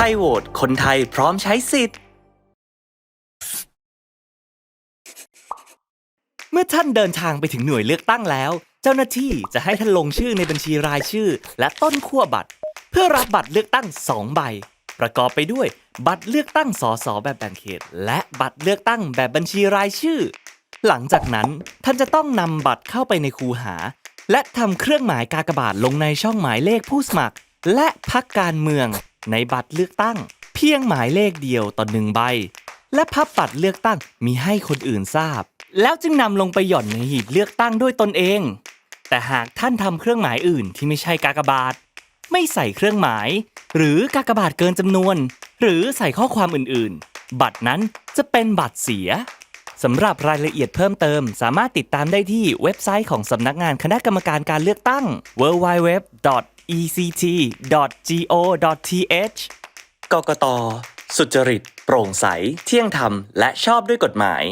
ทยโหวตคนไทยพร้อมใช้สิทธิ์ เมื่อท่านเดินทางไปถึงหน่วยเลือกตั้งแล้ว เจ้าหน้าที่จะให้ท่านลงชื่อในบัญชีรายชื่อ และต้นขั้วบัตร เพื่อรับบัตรเลือกตั้ง 2 ใบ ประกอบไปด้วย บัตรเลือกตั้งสสแบบแบ่งเขต และบัตรเลือกตั้งแบบบัญชีรายชื่อ หลังจากนั้นท่านจะต้องนำบัตรเข้าไปในคูหา และทำเครื่องหมายกากบาทลงในช่องหมายเลขผู้สมัคร และพักการเมือง ในบัตรเลือกตั้ง เพียงหมายเลขเดียวต่อหนึ่งใบ และพับบัตรเลือกตั้งมีให้คนอื่นทราบ แล้วจึงนำลงไปหย่อนในหีบเลือกตั้งด้วยตนเอง แต่หากท่านทำเครื่องหมายอื่นที่ไม่ใช่กากบาท ไม่ใส่เครื่องหมาย หรือกากบาทเกินจำนวน หรือใส่ข้อความอื่นๆ บัตรนั้นจะเป็นบัตรเสีย สำหรับรายละเอียดเพิ่มเติม สามารถติดตามได้ที่เว็บไซต์ของสำนักงานคณะกรรมการการเลือกตั้ง www.ect.go.th กกตสุจริต โปร่งใส เที่ยงธรรม และชอบด้วยกฎหมาย